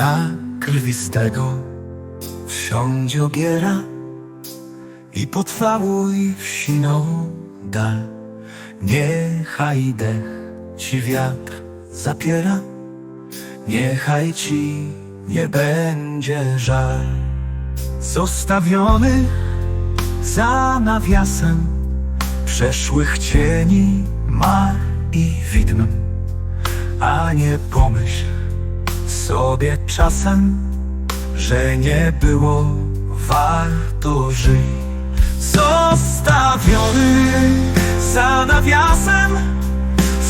Na krwistego wsiądź ogiera i potrwałuj w siną dal. Niechaj dech ci wiatr zapiera, niechaj ci nie będzie żal. Zostawiony za nawiasem przeszłych cieni, mar i widm, a nie pomyśl sobie czasem, że nie było warto żyć. Zostawiony za nawiasem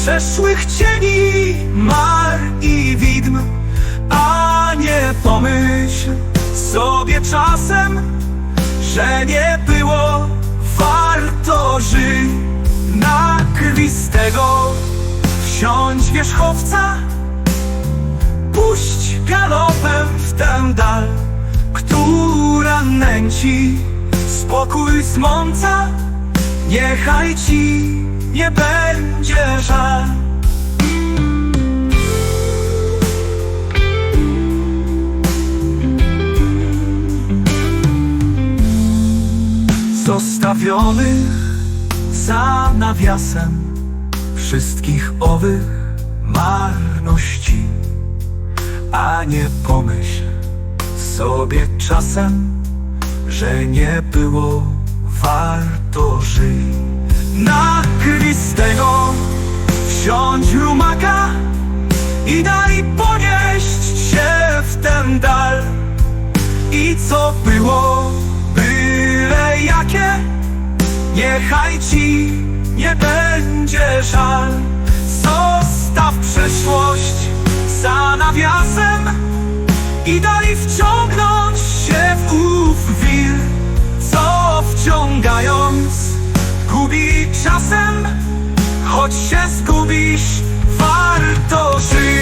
przeszłych cieni, mar i widm, a nie pomyśl sobie czasem, że nie było warto żyć. Na krwistego wsiądź wierzchowca, galopem w tę dal, która nęci spokój zmąca, niechaj ci nie będzie żal. Zostawionych za nawiasem wszystkich owych marności, a nie pomyśl sobie czasem, że nie było warto żyć. Na krwistego wsiądź rumaka i daj ponieść się w ten dal. I co było, byle jakie, niechaj ci nie będzie żal. Zostaw przeszłość za nawiasem i daj wciągnąć się w ów wir, co wciągając gubi czasem, choć się zgubisz, warto żyć.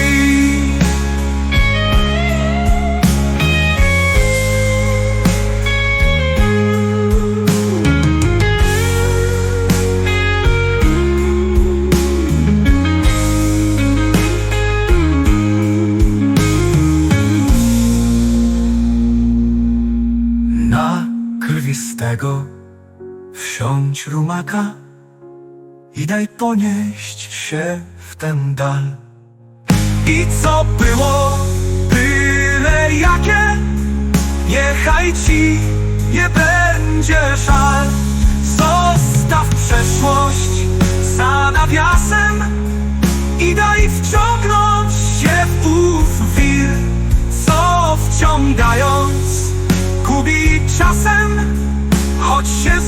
Krwistego wsiądź rumaka i daj ponieść się w ten dal. I co było, byle jakie, niechaj ci nie będzie żal. Choć się